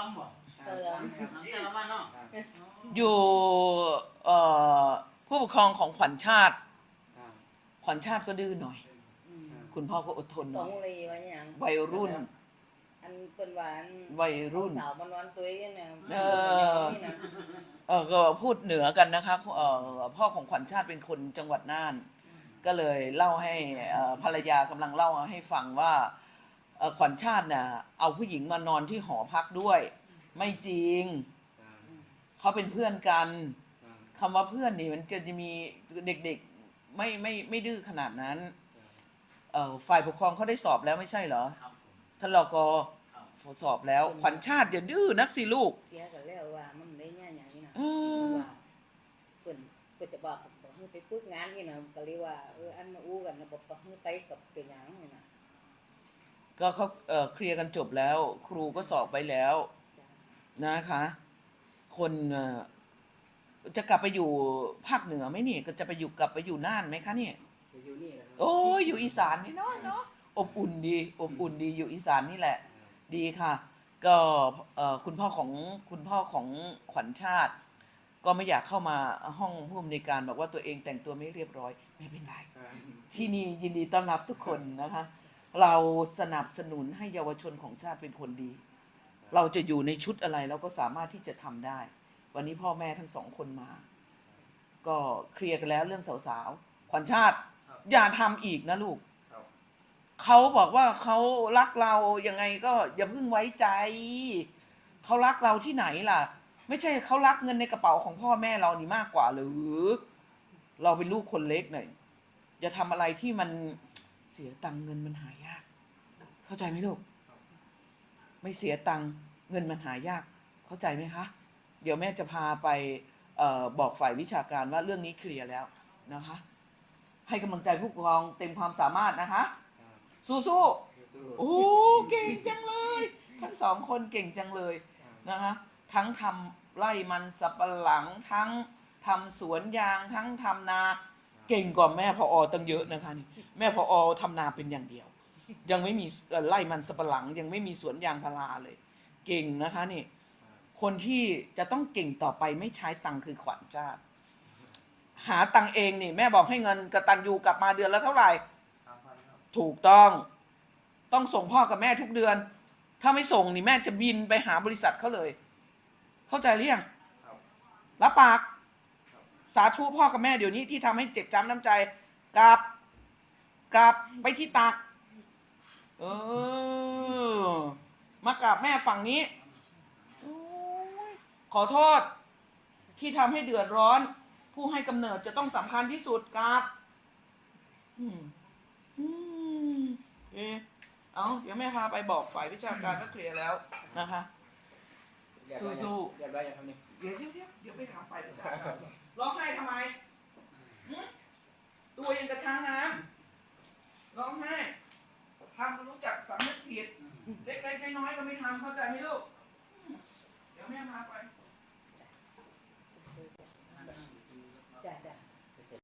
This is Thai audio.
ลำบ่เออหนังแต่ละวันเนาะอยู่เอ่อผู้ปกครองของขวัญชาติ ขวัญชาติก็ดื้อหน่อยอืมคุณพ่อก็อดทนหขน่อองยเลยว่าหยังวัยรุ่น อันเป็นหวานวัยรุ่น สาวมันนอนตัวเองเนี่ยเออนี่นะเออก็พูดเหนือกันนะคะเออพ่อของขวัญชาติเป็นคนจังหวัดน่าน ก็เลยเล่าให้เอ่อภรรยากำลังเล่าให้ฟังว่า เอ่อขวัญชาติน่ะเอาผู้หญิงมานอนที่หอพักด้วย ไม่จริง เขาเป็นเพื่อนกันคำว่าเพื่อนนี่มันจะมีเด็กๆไม่ไม่ไม่ดื้อขนาดนั้นเอ่อฝ่ายปกครองเขาได้สอบแล้วไม่ใช่เหรอครับผมท่านรกครับสอบแล้ว ขวัญชาติอย่าดื้อนักสิลูก เสียกันแล้วว่ามันได้ง่ายอย่างนี้นะอืม ว่าเพิ่นเพิ่นจะบอกบอกให้ไปฝึกงานนี่นะก็เลยว่าเอออันมาอู้กันนะบอกบอกให้ไปกับเป็นหยังนี่นะ ก็เขาเอ่อเคลียร์กันจบแล้ว ครูก็สอบไปแล้วจ้ะนะคะ คนเอ่อจะกลับไปอยู่ภาคเหนือไหมนี่ก็จะไปอยู่กลับไปอยู่น่านไหมคะเนี่ยจะอยู่นี่แหละครับโอ้ยอยู่อีสานนี่เนาะเนาะอบอุ่นดีอบอุ่นดีอยู่อีสานนี่แหละ ดีค่ะ ก็เอ่อคุณพ่อของคุณพ่อของขวัญชาติ ก็ไม่อยากเข้ามาห้องผู้อำนวยการบอกว่าตัวเองแต่งตัวไม่เรียบร้อยไม่เป็นไรที่นี่ยินดีต้อนรับทุกคนนะคะ เราสนับสนุนให้เยาวชนของชาติเป็นคนดี เราจะอยู่ในชุดอะไรเราก็สามารถที่จะทำได้ วันนี้พ่อแม่ทั้งสองคนมา ก็เคลียร์กันแล้วเรื่องสาวๆ ขวัญชาติ อย่าทำอีกนะลูก เขาบอกว่าเขารักเรายังไงก็อย่าเพิ่งไว้ใจ เขารักเราที่ไหนล่ะ ไม่ใช่เขารักเงินในกระเป๋าของพ่อแม่เรานี่มากกว่าหรือ เราเป็นลูกคนเล็กหน่อยอย่าทำอะไรที่มัน เสียตังค์เงินมันหายาก เข้าใจไหมลูก ไม่เสียตังค์เงินมันหายาก เข้าใจไหมคะ เดี๋ยวแม่จะพาไปเออบอกฝ่ายวิชาการว่าเรื่องนี้เคลียร์แล้วนะคะ ให้กำลังใจผู้ปกครองเต็มความสามารถนะคะ สู้ๆสู้โอ้เก่งจังเลย ทั้งสองคนเก่งจังเลยนะคะ ทั้งทำไร่มันสับปะหลังทั้งทำสวนยางทั้งทำนา เก่งกว่าแม่พออตั้งเยอะนะคะนี่แม่พออทำนาเป็นอย่างเดียว ยังไม่มีเอ่อไร่มันสับปะหลัง ยังไม่มีสวนยางพาราเลย เก่งนะคะนี่ คนที่จะต้องเก่งต่อไปไม่ใช้ตังค์คือขวัญชาติหาตังค์เองนี่แม่บอกให้เงินกระตันยูกลับมาเดือนละเท่าไหร่สามพันครับถูกต้อง ต้องส่งพ่อกับแม่ทุกเดือน ถ้าไม่ส่งนี่แม่จะบินไปหาบริษัทเขาเลย เข้าใจหรือยังครับรับปาก สาธุพ่อกับแม่เดี๋ยวนี้ที่ทำให้เจ็บจำน้ำใจกลับกลับไปที่ตัก เออ มากราบแม่ฝั่งนี้ ขอโทษ ที่ทำให้เดือดร้อน ผู้ให้กำเนิดจะต้องสำคัญที่สุดครับอืมอืมเอะเอาเดี๋ยวแม่พาไปบอกฝ่ายวิชาการก็เคลียร์แล้วนะคะ เรียบร้อยสู้เรียบร้อยอย่างครับนี่เดี๋ยวเดี๋ยวเดี๋ยวเดี๋ยวไปถามฝ่ายวิชาการร้องไห้ทำไมหึตัวยังกระช้างน้ำร้องไห้ทำรู้จักสำนึกผิด เล็กๆน้อยๆก็ไม่ทำเข้าใจไหมลูก